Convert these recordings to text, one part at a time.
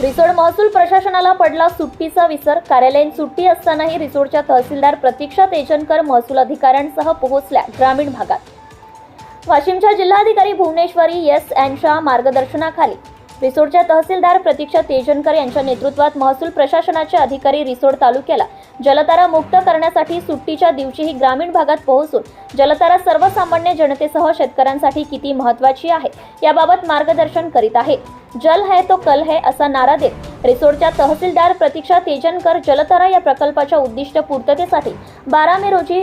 रिसोड महसूल प्रशासनाला पडला सुट्टीचा विसर. कार्यालयीन सुट्टी असतानाही रिसोडच्या तहसीलदार प्रतीक्षा तेजनकर महसूल अधिकाऱ्यांसह पोहोचल्या ग्रामीण भागात. वाशिमच्या जिल्हाधिकारी भुवनेश्वरी एस. यांच्या मार्गदर्शनाखाली. रिसोडच्या तहसीलदार प्रतीक्षा तेजनकर यांच्या नेतृत्वात महसूल प्रशासनाचे अधिकारी रिसोड तालुक्याला जलतारा मुक्त करण्यासाठी सुट्टीच्या दिवशीही ग्रामीण भागात पोहोचून जलतारा सर्वसामान्य जनतेसह शेतकऱ्यांसाठी किती महत्वाची आहे याबाबत मार्गदर्शन करीत आहे. जल है तो कल है असा नारा देत रिसोडच्या तहसीलदार प्रतीक्षा तेजनकर जलतारा या प्रकल्पाच्या उद्दिष्ट पूर्ततेसाठी बारा मे रोजी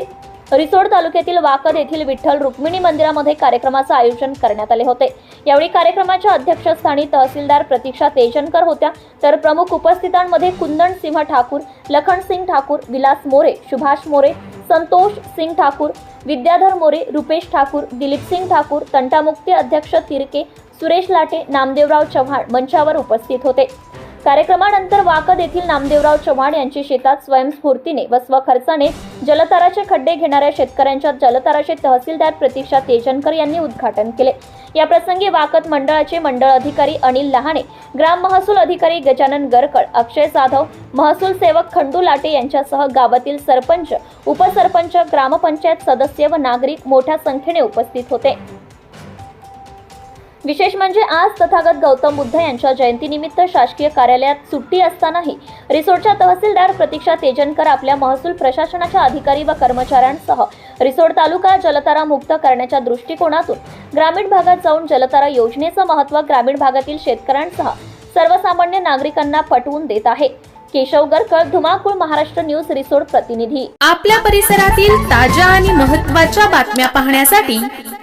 रिसोड तालुक्यातील वाकद येथील विठ्ठल रुक्मिणी मंदिरामध्ये कार्यक्रमाचं आयोजन करण्यात आले होते. यावेळी कार्यक्रमाच्या अध्यक्षस्थानी तहसीलदार प्रतीक्षा तेजनकर होत्या. तर प्रमुख उपस्थितांमध्ये कुंदन सिंह ठाकूर लखन सिंग ठाकूर विलास मोरे सुभाष मोरे संतोष सिंग ठाकूर विद्याधर मोरे रुपेश ठाकूर दिलीप सिंग ठाकूर तंटामुक्ती अध्यक्ष तिरके सुरेश लाटे नामदेवराव चव्हाण मंचावर उपस्थित होते. कार्यक्रमानंतर वाकद येथील नामदेवराव चव्हाण यांची शेतात स्वयंस्फूर्तीने व स्वखर्चाने जलताराचे खड्डे घेणाऱ्या शेतकऱ्यांच्या जलताराचे तहसीलदार प्रतीक्षा तेजनकर यांनी उद्घाटन केले. याप्रसंगी वाकत मंडळाचे मंडळ अधिकारी अनिल लहाणे ग्राम महसूल अधिकारी गजानन गरकळ अक्षय जाधव महसूल सेवक खंडू लाटे यांच्यासह गावातील सरपंच उपसरपंच ग्रामपंचायत सदस्य व नागरिक मोठ्या संख्येने उपस्थित होते. विशेष म्हणजे आज तथागत गौतम बुद्ध यांच्या जयंतीनिमित्त शासकीय कार्यालयात सुट्टी असतानाही रिसोडच्या तहसीलदार प्रतीक्षा तेजनकर आपल्या महसूल प्रशासनाच्या अधिकारी व कर्मचाऱ्यांसह रिसोड तालुका जलतारा मुक्त करण्याच्या दृष्टिकोनातून ग्रामीण भागात जाऊन जलतारा योजनेचं महत्त्व ग्रामीण भागातील शेतकऱ्यांसह सर्वसामान्य नागरिकांना पटवून देत आहे. केशव गरकर धुमाकूळ महाराष्ट्र न्यूज रिसोड प्रतिनिधी. आपल्या परिसरातील ताज्या आणि महत्त्वाच्या बातम्या पाहण्यासाठी